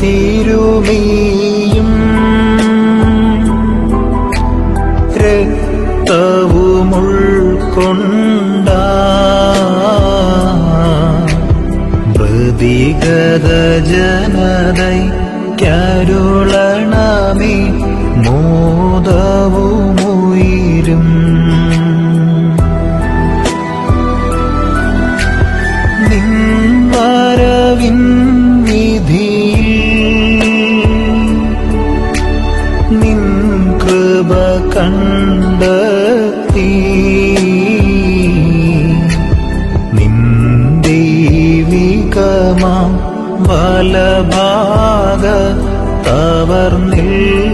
രക്ഷകത്തിരുമേയും രക്തവുമുൾക്കൊണ്ട വലഭാഗ തവർ നിൽക്കണമേ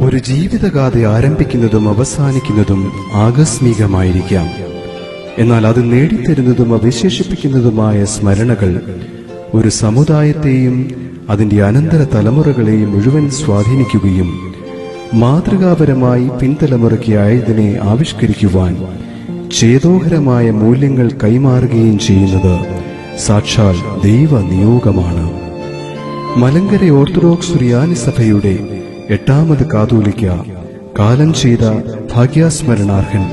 ഒരു ജീവിതഗാഥ ആരംഭിക്കുന്നതും അവസാനിക്കുന്നതും ആകസ്മികമായിരിക്കാം. എന്നാൽ അത് നേടിത്തരുന്നതും അവശേഷിപ്പിക്കുന്നതുമായ സ്മരണകൾ ഒരു സമുദായത്തെയും അതിന്റെ അനന്തര തലമുറകളെ മുഴുവൻ സ്വാധീനിക്കുകയും മാതൃകാപരമായി പിൻതലമുറയ്ക്ക് ആയതിനെ ആവിഷ്കരിക്കുവാൻ ചേതോഹരമായ മൂല്യങ്ങൾ കൈമാറുകയും ചെയ്യുന്നത് സാക്ഷാൽ ദൈവ നിയോഗമാണ് മലങ്കര ഓർത്തഡോക്സ് സുറിയാനി സഭയുടെ എട്ടാമത് കാതോലിക്ക കാലം ചെയ്ത ഭാഗ്യാസ്മരണാർഹൻ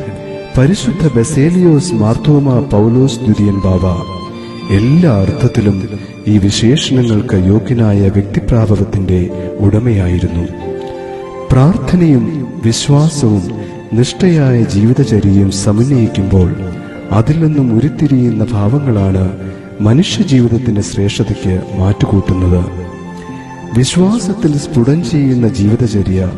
പരിശുദ്ധ ബസേലിയോസ് മാർത്തോമ പൗലോസ് ദുര്യൻ ബാബ എല്ലാ അർത്ഥത്തിലും ഈ വിശേഷണങ്ങൾക്ക് യോഗ്യനായ വ്യക്തിപ്രാഭവത്തിന്റെ ഉടമയായിരുന്നു. പ്രാർത്ഥനയും വിശ്വാസവും നിഷ്ഠയായ ജീവിതചര്യയും സമന്വയിക്കുമ്പോൾ അതിൽ നിന്നും ഉരുത്തിരിയുന്ന ഭാവങ്ങളാണ് മനുഷ്യജീവിതത്തിന്റെ ശ്രേഷ്ഠതയ്ക്ക് മാറ്റുകൂട്ടുന്നത്. വിശ്വാസത്തിൽ സ്ഫുടം ചെയ്യുന്ന ജീവിതചര്യ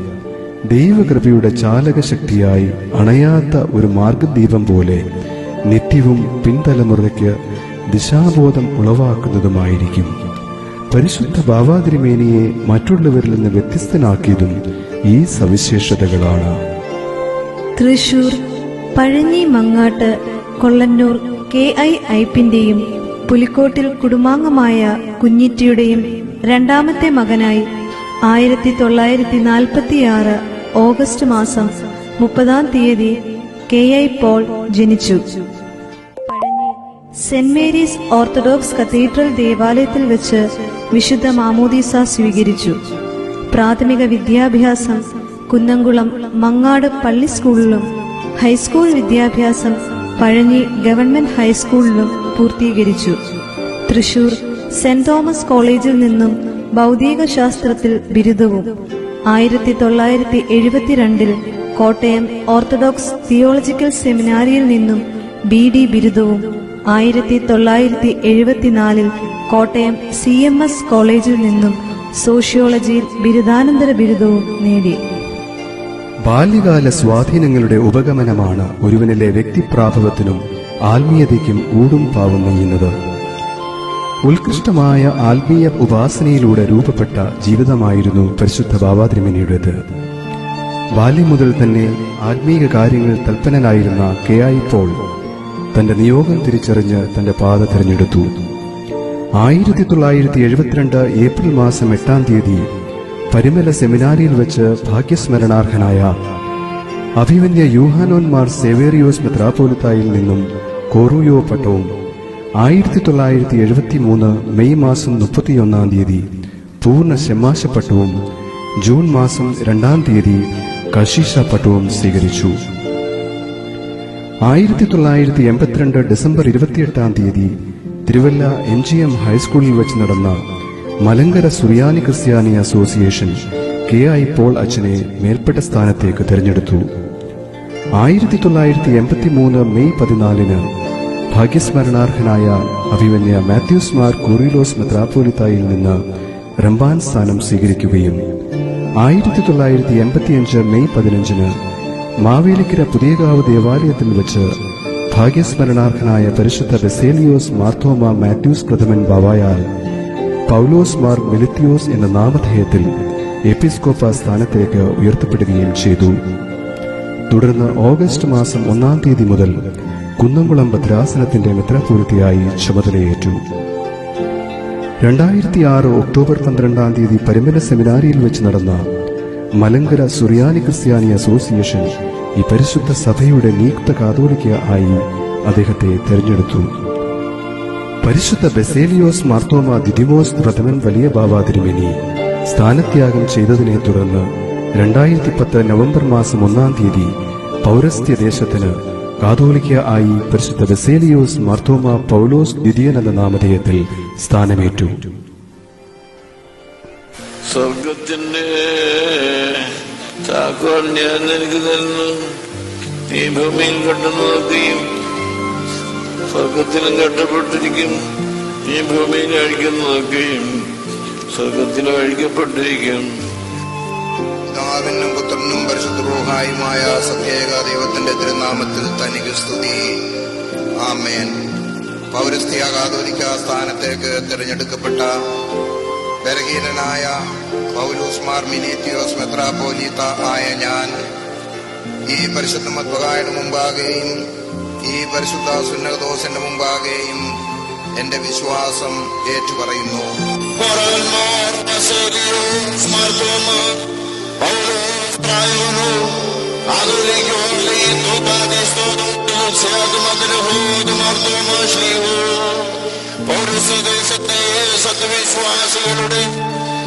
ദൈവകൃപയുടെ ചാലകശക്തിയായി അണയാത്ത ഒരു മാർഗദീപം പോലെ നിത്യവും പിൻതലമുറയ്ക്ക് ദിശാബോധം ഉളവാക്കുന്നതുമായിരിക്കും. പരിശുദ്ധ ഭാവാതിരിമേനിയെ മറ്റുള്ളവരിൽ നിന്ന് വ്യത്യസ്തനാക്കിയതും ഈ സവിശേഷതകളാണ്. തൃശൂർ പഴഞ്ഞി മങ്ങാട്ട് കൊള്ളന്നൂർ കെ ഐ ഐപ്പിന്റെയും പുലിക്കോട്ടിൽ കുടുംബാംഗമായ കുഞ്ഞിറ്റിയുടെയും രണ്ടാമത്തെ മകനായി ആയിരത്തി തൊള്ളായിരത്തി നാൽപ്പത്തിയാറ് ഓഗസ്റ്റ് മാസം മുപ്പതാം തീയതി കെ ഐ പോൾ ജനിച്ചു. സെന്റ് മേരീസ് ഓർത്തഡോക്സ് കത്തീഡ്രൽ ദേവാലയത്തിൽ വെച്ച് വിശുദ്ധ മാമോദീസ സ്വീകരിച്ചു. പ്രാഥമിക വിദ്യാഭ്യാസം കുന്നംകുളം മങ്ങാട് പള്ളി സ്കൂളിലും ഹൈസ്കൂൾ വിദ്യാഭ്യാസം പഴഞ്ഞി ഗവൺമെന്റ് ഹൈസ്കൂളിലും പൂർത്തീകരിച്ചു. തൃശൂർ സെന്റ് തോമസ് കോളേജിൽ നിന്നും ഭൗതിക ശാസ്ത്രത്തിൽ ബിരുദവും ആയിരത്തി തൊള്ളായിരത്തി എഴുപത്തിരണ്ടിൽ കോട്ടയം ഓർത്തഡോക്സ് തിയോളജിക്കൽ സെമിനാരിയിൽ നിന്നും ബി ഡി ബിരുദവും ആയിരത്തി തൊള്ളായിരത്തി എഴുപത്തിനാലിൽ കോട്ടയം സി എം എസ് കോളേജിൽ നിന്നും സോഷ്യോളജിയിൽ ബിരുദാനന്തര ബിരുദവും നേടി. ബാല്യകാല സ്വാധീനങ്ങളുടെ ഉപഗമനമാണ് ഒരുവനിലെ വ്യക്തിപ്രാഭവത്തിനും ആത്മീയതയ്ക്കും ഊടും പാവം നെയ്യുന്നത്. ഉത്കൃഷ്ടമായ ആത്മീയ ഉപാസനയിലൂടെ രൂപപ്പെട്ട ജീവിതമായിരുന്നു പരിശുദ്ധ ബാബാദ്രിമനിയുടേത് ബാല്യം മുതൽ തന്നെ ആത്മീയ കാര്യങ്ങളിൽ തൽപ്പനനായിരുന്ന കെ ഐ പോൾ തന്റെ നിയോഗം തിരിച്ചറിഞ്ഞ് തന്റെ പാത തിരഞ്ഞെടുത്തു. ആയിരത്തി തൊള്ളായിരത്തി എഴുപത്തിരണ്ട് ഏപ്രിൽ മാസം എട്ടാം തീയതി പരിമല സെമിനാരിയിൽ വെച്ച് ഭാഗ്യസ്മരണാർഹനായ അഭിമന്യ യൂഹാനോന്മാർ സെവേറിയോസ് മെത്രാപോലിത്തായിൽ നിന്നും കോറൂയോ പട്ടവും ആയിരത്തി തൊള്ളായിരത്തി എഴുപത്തി മൂന്ന് മെയ് മാസം മുപ്പത്തിയൊന്നാം തീയതി പൂർണ ശമാശ ജൂൺ മാസം രണ്ടാം തീയതി കശീഷ പട്ടവും സ്വീകരിച്ചു. ആയിരത്തി തൊള്ളായിരത്തി എൺപത്തിരണ്ട് ഡിസംബർ ഇരുപത്തിയെട്ടാം തീയതി തിരുവല്ല എം ജി എം ഹൈസ്കൂളിൽ വെച്ച് നടന്ന മലങ്കര സുറിയാനി ക്രിസ്ത്യാനി അസോസിയേഷൻ കെ ഐ പോൾ അച്ഛനെ മേൽപ്പെട്ട സ്ഥാനത്തേക്ക് തെരഞ്ഞെടുത്തു. ആയിരത്തി തൊള്ളായിരത്തി എൺപത്തി മൂന്ന് മെയ് പതിനാലിന് ഭാഗ്യസ്മരണാർഹനായ അഭിമന്യ മാത്യൂസ് മാർ കുറിലോസ് മെത്രാപ്പോലിത്തായിൽ നിന്ന് റംബാൻ സ്ഥാനം സ്വീകരിക്കുകയും ആയിരത്തി തൊള്ളായിരത്തി എൺപത്തിയഞ്ച് മെയ് പതിനഞ്ചിന് മാവേലിക്കര പുതിയകാവ് ദേവാലയത്തിൽ വെച്ച് ഭാഗ്യസ്മരണാർഹനായ പരിശുദ്ധ ബെസേലിയോസ് മാർത്തോമ മാത്യൂസ് പ്രഥമൻ ബാവായാൽ പൗലോസ് മാർ മെലിത്തിയോസ് എന്ന നാമധേയത്തിൽ എപ്പിസ്കോപ്പ സ്ഥാനത്തേക്ക് ഉയർത്തപ്പെടുകയും ചെയ്തു. തുടർന്ന് ഓഗസ്റ്റ് മാസം ഒന്നാം തീയതി മുതൽ കുന്നംകുളം ഭദ്രാസനത്തിന്റെ മിത്രപൂർത്തിയായി ചുമതലയേറ്റു. രണ്ടായിരത്തി ആറ് ഒക്ടോബർ പന്ത്രണ്ടാം തീയതി പരിമല സെമിനാരിയിൽ വെച്ച് നടന്ന മലങ്കര സുറിയാനി ക്രിസ്ത്യാനി അസോസിയേഷൻ ഈ പരിശുദ്ധ സഭയുടെ നിയുക്ത കാതോലിക്ക ആയി അദ്ദേഹത്തെ തെരഞ്ഞെടുത്തു. പരിശുദ്ധ ബെസേലിയോസ് മാർത്തോമ ദിദിമോസ് പ്രഥമൻ വലിയ ബാബ തിരുമേനി സ്ഥാനത്യാഗം ചെയ്തതിനെ തുടർന്ന് രണ്ടായിരത്തി പത്ത് നവംബർ മാസം ഒന്നാം തീയതി പൗരസ്ത്യ ദേശത്തിന് കാതോലിക്ക ആയി പരിശുദ്ധ ബെസേലിയോസ് മാർത്തോമ പൗലോസ് ദ്വിതീയൻ എന്ന നാമധേയത്തിൽ സ്ഥാനമേറ്റു. സ്വർഗത്തിന്റെ താക്കോൽ ഞാൻ നിനക്ക് തരുന്നു. നീ ഭൂമിയിൽ കെട്ടുന്നതൊക്കെയും സ്വർഗത്തിലും കെട്ടപ്പെട്ടിരിക്കും. ഈ ഭൂമിയിൽ അഴിക്കുന്നതൊക്കെയും സ്വർഗത്തിലും അഴിക്കപ്പെട്ടിരിക്കും. പുത്രനും പരിശുദ്ധ റൂഹായുമായ സത്യേക ദൈവത്തിന്റെ തിരുനാമത്തിൽ തനിക്ക് സ്തുതി. ആമേൻ. പൗരസ്ത്യ കാതോലിക്ക സ്ഥാനത്തേക്ക് തിരഞ്ഞെടുക്കപ്പെട്ട ബലഹീനനായ പൗലൂസ് മാർ മിനേറ്റിയോസ് മെത്രാപോലീത്ത ആയ ഞാൻ ഈ പരിശുദ്ധ മദ്ബഹായുടെ മുമ്പാകെയും ഈ പരിശുദ്ധ സുന്നകദോസിന്റെ മുമ്പാകെയും എന്റെ വിശ്വാസം ഏറ്റുപറയുന്നു. Paulos, പൗരസ്വദേശത്തെ സത്യവിശ്വാസികളുടെ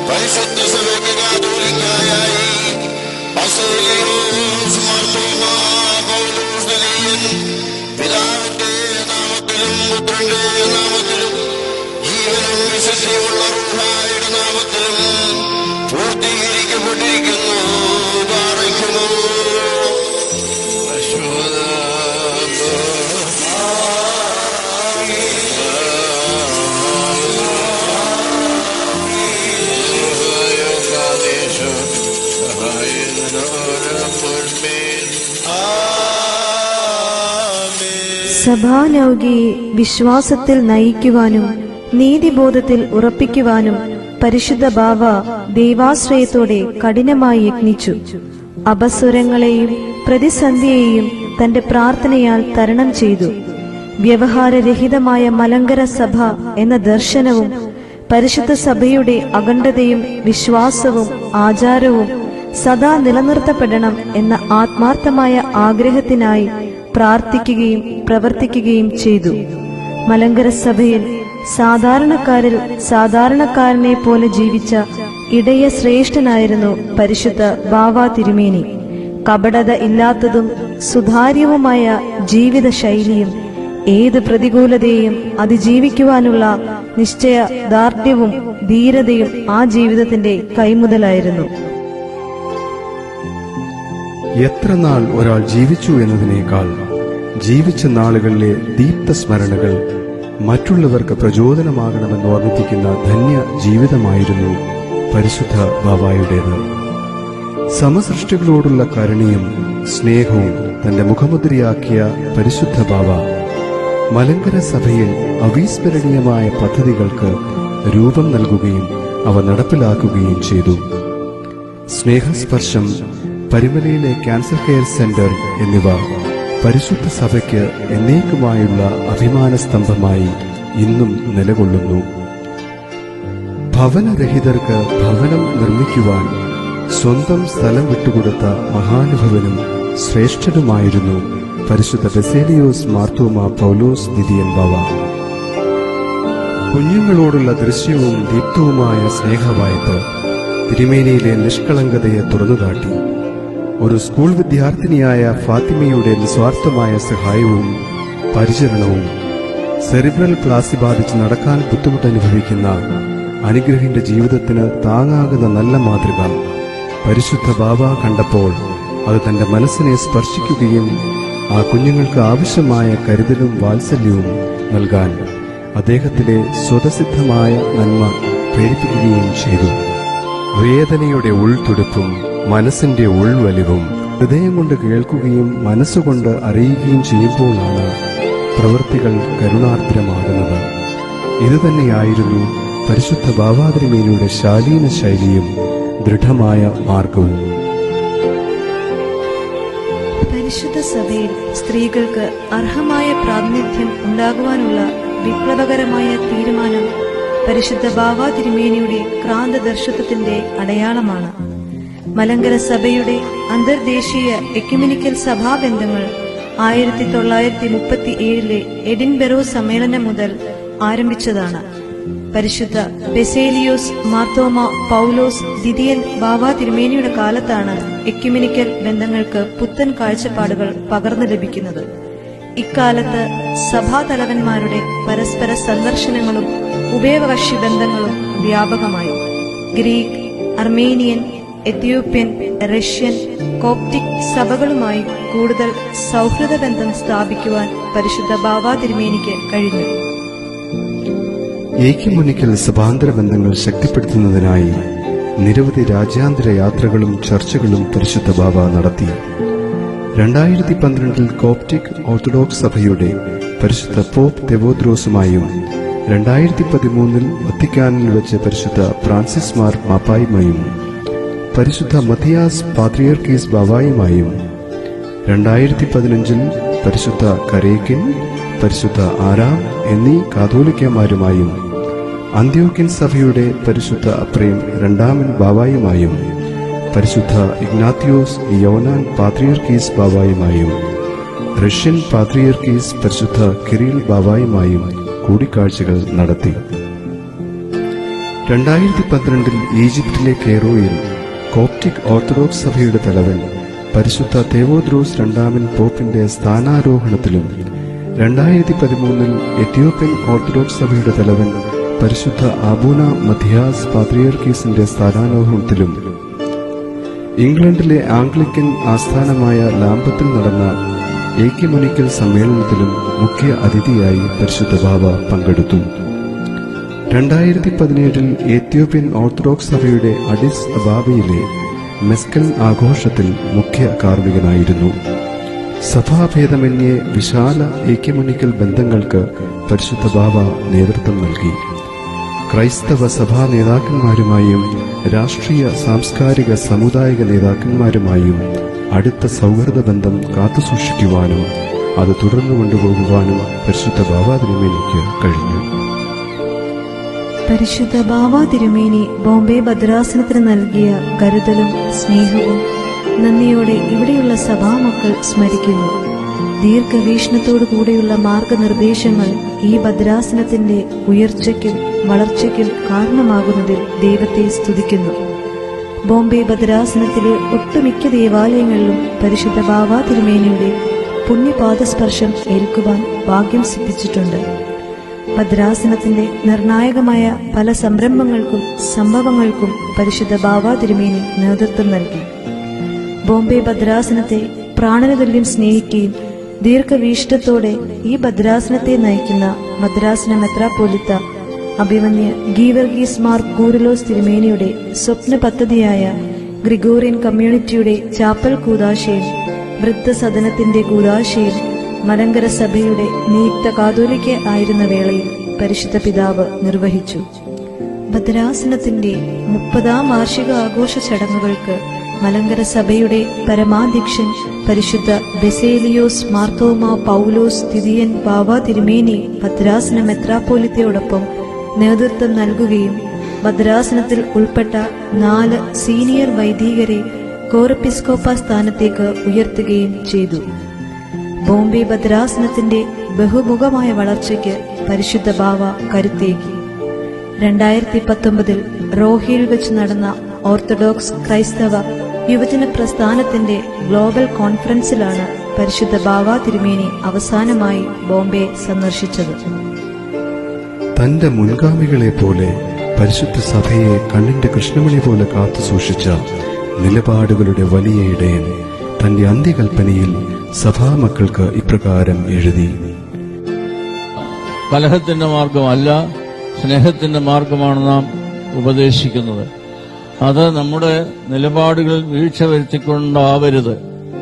പരിശുദ്ധ സഭയ്ക്ക് കാതോലിക്കായി ബസേലിയോസ് മാർത്തോമ സഭാനൗകിയെ വിശ്വാസത്തിൽ നയിക്കുവാനും നീതിബോധത്തിൽ ഉറപ്പിക്കുവാനും പരിശുദ്ധ ബാവ ദൈവാശ്രയത്തോടെ കഠിനമായി യത്നിച്ചു. അപസ്വരങ്ങളെയും പ്രതിസന്ധിയെയും തന്റെ പ്രാർത്ഥനയാൽ തരണം ചെയ്തു. വ്യവഹാരരഹിതമായ മലങ്കര സഭ എന്ന ദർശനവും പരിശുദ്ധ സഭയുടെ അഖണ്ഡതയും വിശ്വാസവും ആചാരവും സദാ നിലനിർത്തപ്പെടണം എന്ന ആത്മാർത്ഥമായ ആഗ്രഹത്തിനായി പ്രാർത്ഥിക്കുകയും പ്രവർത്തിക്കുകയും ചെയ്തു. മലങ്കര സഭയിൽ സാധാരണക്കാരിൽ സാധാരണക്കാരനെ പോലെ ജീവിച്ച ഇടയ ശ്രേഷ്ഠനായിരുന്നു പരിശുദ്ധ ബാവ തിരുമേനി. കപടത ഇല്ലാത്തതും സുതാര്യവുമായ ജീവിത ശൈലിയും ഏത് പ്രതികൂലതയെയും അതിജീവിക്കുവാനുള്ള നിശ്ചയ ദാർഢ്യവും ധീരതയും ആ ജീവിതത്തിന്റെ കൈമുതലായിരുന്നു. എത്ര നാൾ ഒരാൾ ജീവിച്ചു എന്നതിനേക്കാൾ ജീവിച്ച നാളുകളിലെ ദീപ്ത സ്മരണകൾ മറ്റുള്ളവർക്ക് പ്രചോദനമാകണമെന്ന് ഓർമ്മിപ്പിക്കുന്ന ധന്യ ജീവിതമായിരുന്നു പരിശുദ്ധ ബാബായുടേത്. സമസൃഷ്ടികളോടുള്ള കരുണയും സ്നേഹവും തന്റെ മുഖമുദ്രയാക്കിയ പരിശുദ്ധ ബാബ മലങ്കര സഭയിൽ അവിസ്മരണീയമായ പദ്ധതികൾക്ക് രൂപം നൽകുകയും അവ നടപ്പിലാക്കുകയും ചെയ്തു. സ്നേഹസ്പർശം പരിമലയിലെ ക്യാൻസർ കെയർ സെന്റർ എന്നിവ പരിശുദ്ധ സഭയ്ക്ക് എന്നേക്കുമായുള്ള അഭിമാന സ്തംഭമായി ഇന്നും നിലകൊള്ളുന്നു. ഭവനരഹിതർക്ക് ഭവനം നിർമ്മിക്കുവാൻ സ്വന്തം സ്ഥലം വിട്ടുകൊടുത്ത മഹാനുഭവനും ശ്രേഷ്ഠനുമായിരുന്നു പരിശുദ്ധ ബെസേലിയോസ് മാർത്തോമ പൗലോസ് ദിദിയൻ ബാവ കുഞ്ഞുങ്ങളോടുള്ള ദൃശ്യവും ദീപ്തവുമായ സ്നേഹവായ്പ തിരുമേനിയിലെ നിഷ്കളങ്കതയെ തുറന്നുകാട്ടി. ഒരു സ്കൂൾ വിദ്യാർത്ഥിനിയായ ഫാത്തിമയുടെ നിസ്വാർത്ഥമായ സഹായവും പരിചരണവും സെറിബ്രൽ പ്ലാസി ബാധിച്ച് നടക്കാൻ ബുദ്ധിമുട്ടനുഭവിക്കുന്ന അനുഗ്രഹിന്റെ ജീവിതത്തിന് താങ്ങാകുന്ന നല്ല മാതൃക പരിശുദ്ധ ബാബ കണ്ടപ്പോൾ അത് തന്റെ മനസ്സിനെ സ്പർശിക്കുകയും ആ കുഞ്ഞുങ്ങൾക്ക് ആവശ്യമായ കരുതലും വാത്സല്യവും നൽകാൻ അദ്ദേഹത്തിലെ സ്വതസിദ്ധമായ നന്മ പ്രേരിപ്പിക്കുകയും ചെയ്തു. വേദനയുടെ ഉൾത്തുടുപ്പും മനസ്സിന്റെ ഉൾവലിവും ഹൃദയം കൊണ്ട് കേൾക്കുകയും മനസ്സുകൊണ്ട് അറിയുകയും ചെയ്യുമ്പോഴാണ് പ്രവൃത്തികൾ കരുണാർദ്രമാകുന്നത്. ഇതുതന്നെയായിരുന്നു പരിശുദ്ധ ബാബാതിരിമേനിയുടെ ശാലീന ശൈലിയും ദൃഢമായ മാർഗവും. പരിശുദ്ധ സഭയിൽ സ്ത്രീകൾക്ക് അർഹമായ പ്രാതിനിധ്യം ഉണ്ടാകുവാനുള്ള വിപ്ലവകരമായ തീരുമാനം പരിശുദ്ധ ബാവ തിരുമേനിയുടെ ക്രാന്തദർശത്വത്തിന്റെ അടയാളമാണ്. മലങ്കര സഭയുടെ അന്തർദേശീയ എക്യുമിനിക്കൽ സഭാബന്ധങ്ങൾ ആയിരത്തി തൊള്ളായിരത്തി മുപ്പത്തി ഏഴിലെ എഡിൻബെറോ സമ്മേളനം മുതൽ ആരംഭിച്ചതാണ്. പരിശുദ്ധ ബെസേലിയോസ് മാർത്തോമ പൗലോസ് ദിദിയൻ ബാബാ തിരുമേനിയുടെ കാലത്താണ് എക്യുമിനിക്കൽ ബന്ധങ്ങൾക്ക് പുത്തൻ കാഴ്ചപ്പാടുകൾ പകർന്നു ലഭിക്കുന്നത്. ഇക്കാലത്ത് സഭാതലവന്മാരുടെ പരസ്പര സന്ദർശനങ്ങളും ഉഭയകക്ഷി ബന്ധങ്ങളും വ്യാപകമായി. Greek Armenian Ethiopian Russian Coptic സഭകളുമായി കൂടുതൽ സൗഹൃദ ബന്ധം സ്ഥാപിക്കുവാൻ പരിശുദ്ധ ബാബ തിരുമേനിക്ക് കഴിഞ്ഞു. ഏക്യമുന്നിക്കൽ സഭാന്തര ബന്ധങ്ങൾ ശക്തിപ്പെടുത്തുന്നതിനായി നിരവധി രാജ്യാന്തര യാത്രകളും ചർച്ചകളും പരിശുദ്ധ ബാബ നടത്തി. രണ്ടായിരത്തി പന്ത്രണ്ടിൽ കോപ്റ്റിക് ഓർത്തഡോക്സ് സഭയുടെ പരിശുദ്ധ പോപ്പ് തെവോദ്രോസുമായും രണ്ടായിരത്തി പതിമൂന്നിൽ വത്തിക്കാനിൽ വെച്ച് പരിശുദ്ധ ഫ്രാൻസിസ് മാർ മാപ്പായുമായും പരിശുദ്ധ മത്തിയാസ് പാത്രിയർക്കീസ് ബാവായുമായും രണ്ടായിരത്തി പതിനഞ്ചിൽ പരിശുദ്ധ കരേക്കിൻ പരിശുദ്ധ ആരാം എന്നീ കാതോലിക്കമാരുമായും അന്ത്യോക്യൻ സഭയുടെ പരിശുദ്ധ അപ്രേം രണ്ടാമൻ ബാവായുമായും പരിശുദ്ധ ഇഗ്നാത്തിയോസ് യോനാൻ പാത്രിയർക്കീസ് ബാവായുമായും റഷ്യൻ പാത്രിയർക്കീസ് പരിശുദ്ധ കിരീൽ ബാവായുമായും കൂടിക്കാഴ്ചകൾ നടത്തി. രണ്ടായിരത്തി പന്ത്രണ്ടിൽ ഈജിപ്തിലെ കെയ്റോയിൽ കോപ്റ്റിക് ഓർത്തഡോക്സ് സഭയുടെ തലവൻ പരിശുദ്ധ തേവോദ്രോസ് രണ്ടാമൻ പോപ്പിന്റെ സ്ഥാനാരോഹണത്തിലും രണ്ടായിരത്തി പതിമൂന്നിൽ എത്യോപ്യൻ ഓർത്തഡോക്സ് സഭയുടെ തലവൻ പരിശുദ്ധ ആബൂന മധിയാസ് പാത്രിയർക്കീസിന്റെ സ്ഥാനാരോഹണത്തിലും. ഇംഗ്ലണ്ടിലെ ആംഗ്ലിക്കൻ ആസ്ഥാനമായ ലാംബത്തിൽ നടന്ന ഏക്യമുനിക്കൽ സമ്മേളനത്തിലും മുഖ്യ അതിഥിയായി പരിശുദ്ധ ബാബ പങ്കെടുത്തു. രണ്ടായിരത്തി പതിനേഴിൽ എത്യോപ്യൻ ഓർത്തഡോക്സ് സഭയുടെ അഡിസ് അബാബയിലെ മെസ്കൽ ആഘോഷത്തിൽ മുഖ്യ കാർമ്മികനായിരുന്നു. സഭാഭേദമന്യേ വിശാല ഏക്യമുനിക്കൽ ബന്ധങ്ങൾക്ക് പരിശുദ്ധ ബാബ നേതൃത്വം നൽകി. ക്രൈസ്തവ സഭാ നേതാക്കന്മാരുമായും രാഷ്ട്രീയ സാംസ്കാരിക സമുദായിക നേതാക്കന്മാരുമായും അടുത്ത സൗഹൃദ ബന്ധം കാത്തുസൂക്ഷിക്കുവാനും അത് തുടർന്നു കൊണ്ടുപോകുവാനും പരിശുദ്ധ ബാബാ തിരുമേനിക്ക് കഴിഞ്ഞു. പരിശുദ്ധ ബാവ തിരുമേനി ബോംബെ ഭദ്രാസനത്തിന് നൽകിയ കരുതലും സ്നേഹവും നന്ദിയോടെ ഇവിടെയുള്ള സഭാമക്കൾ സ്മരിക്കുന്നു. ദീർഘവീക്ഷണത്തോടു കൂടെയുള്ള മാർഗനിർദ്ദേശങ്ങൾ ഈ ഭദ്രാസനത്തിന്റെ ഉയർച്ചയ്ക്കും വളർച്ചയ്ക്കും കാരണമാകുന്നതിൽ ദൈവത്തെ സ്തുതിക്കുന്നു. ബോംബെ ഭദ്രാസനത്തിലെ ഒട്ടുമിക്ക ദേവാലയങ്ങളിലും പരിശുദ്ധ ബാവാ തിരുമേനിയുടെ പുണ്യപാദസ്പർശം ഏൽക്കുവാൻ ഭാഗ്യം സിദ്ധിച്ചിട്ടുണ്ട്. ഭദ്രാസനത്തിന്റെ നിർണായകമായ പല സംരംഭങ്ങൾക്കും സംഭവങ്ങൾക്കും പരിശുദ്ധ ബാവ തിരുമേനി നേതൃത്വം നൽകി. ബോംബെ ഭദ്രാസനത്തെ പ്രാണനതുല്യം സ്നേഹിക്കുകയും ദീർഘവീഷ്ടത്തോടെ ഈ ഭദ്രാസനത്തെ നയിക്കുന്ന ഭദ്രാസന മെത്രാപോലിത്ത അഭിമന്യ ഗീവർഗീസ് മാർ കൂരലോസ് തിരുമേനിയുടെ സ്വപ്ന പദ്ധതിയായ ഗ്രിഗോറിയൻ കമ്മ്യൂണിറ്റിയുടെ ചാപ്പൽ കൂതാശയിൽ വൃദ്ധസദനത്തിന്റെ കൂതാശയും മലങ്കര സഭയുടെ നിയുക്ത കാതോലിക്ക ആയിരുന്ന വേളയിൽ പരിശുദ്ധ പിതാവ് നിർവഹിച്ചു. ഭദ്രാസനത്തിന്റെ മുപ്പതാം വാർഷിക ആഘോഷ ചടങ്ങുകൾക്ക് മലങ്കര സഭയുടെ പരമാധ്യക്ഷൻ പരിശുദ്ധ ബെസേലിയോസ് മാർത്തോമ പൗലോസ് തിരിയൻ ബാവ തിരുമേനി ഭദ്രാസന മെത്രാപ്പോലിത്തയോടൊപ്പം നേതൃത്വം നൽകുകയും ഭദ്രാസനത്തിൽ ഉൾപ്പെട്ട നാല് സീനിയർ വൈദികരെ കോറപ്പിസ്കോപ്പ സ്ഥാനത്തേക്ക് ഉയർത്തുകയും ചെയ്തു. ബോംബെ ഭദ്രാസനത്തിന്റെ ബഹുമുഖമായ വളർച്ചയ്ക്ക് പരിശുദ്ധ ബാവ കരുത്തേകി. രണ്ടായിരത്തി പത്തൊമ്പതിൽ റോഹിയിൽ വെച്ച് നടന്ന ഓർത്തഡോക്സ് ക്രൈസ്തവ യുവജന പ്രസ്ഥാനത്തിന്റെ ഗ്ലോബൽ കോൺഫറൻസിലാണ് പരിശുദ്ധ ബാവ തിരുമേനി അവസാനമായി ബോംബെ സന്ദർശിച്ചത്. തന്റെ മുൻഗാമികളെ പോലെ പരിശുദ്ധ സഭയെ കണ്ണിന്റെ കൃഷ്ണമണി പോലെ കാത്തു സൂക്ഷിച്ച നിലപാടുകളുടെ വലിയ ഇടയൻ തന്റെ അന്ത്യകൽപ്പനയിൽ സഭാമക്കൾക്ക് ഇപ്രകാരം എഴുതി. കലഹത്തിന്റെ മാർഗമല്ല സ്നേഹത്തിന്റെ മാർഗമാണ് നാം ഉപദേശിക്കുന്നത്. അത് നമ്മുടെ നിലപാടുകളിൽ വീഴ്ച വരുത്തിക്കൊണ്ടാവരുത്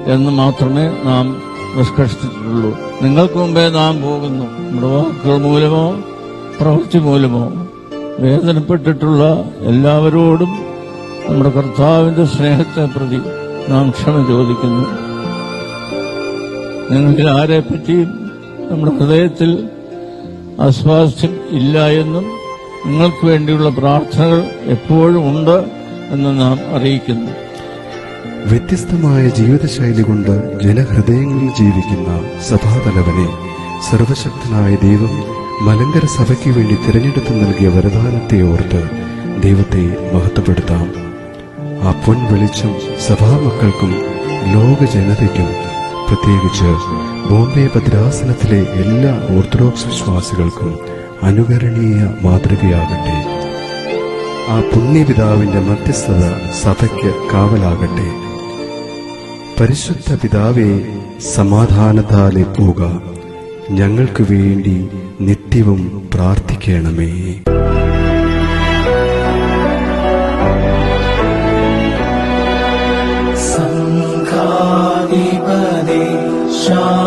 എന്ന് മാത്രമേ നാം നിഷ്കർഷിച്ചിട്ടുള്ളൂ. നിങ്ങൾക്ക് മുമ്പേ നാം പോകുന്നു. നമ്മുടെ വാക്കുകൾ മൂലമോ പ്രവൃത്തി മൂലമോ വേദനപ്പെട്ടിട്ടുള്ള എല്ലാവരോടും നമ്മുടെ കർത്താവിന്റെ സ്നേഹത്തെ പ്രതി നാം ക്ഷമ ചോദിക്കുന്നു. നിങ്ങളിൽ ആരെപ്പറ്റിയും നമ്മുടെ ഹൃദയത്തിൽ അസ്വാസ്ഥ്യം ഇല്ല എന്നും നിങ്ങൾക്ക് വേണ്ടിയുള്ള പ്രാർത്ഥനകൾ എപ്പോഴും ഉണ്ട് എന്ന് നാം അറിയിക്കുന്നു. വ്യത്യസ്തമായ ജീവിതശൈലി കൊണ്ട് ജനഹൃദയങ്ങളിൽ ജീവിക്കുന്ന സഭാതലവനെ സർവശക്തനായ ദൈവം മലങ്കര സഭയ്ക്ക് വേണ്ടി തിരഞ്ഞെടുത്ത് നൽകിയ വരദാനത്തെ ഓർത്ത് ദൈവത്തെ മഹത്വപ്പെടുത്താം. ആ പൊൻ വെളിച്ചം സഭാമക്കൾക്കും ലോക ജനതയ്ക്കും പ്രത്യേകിച്ച് ബോംബെ ഭദ്രാസനത്തിലെ എല്ലാ ഓർത്തഡോക്സ് വിശ്വാസികൾക്കും അനുകരണീയ മാതൃകയാകട്ടെ. ആ പുണ്യപിതാവിന്റെ മധ്യസ്ഥത സഭയ്ക്ക് കാവലാകട്ടെ. പരിശുദ്ധ പിതാവെ സമാധാനത്താലെ പോക. ഞങ്ങൾക്ക് വേണ്ടി നിത്യവും പ്രാർത്ഥിക്കണമേ. 저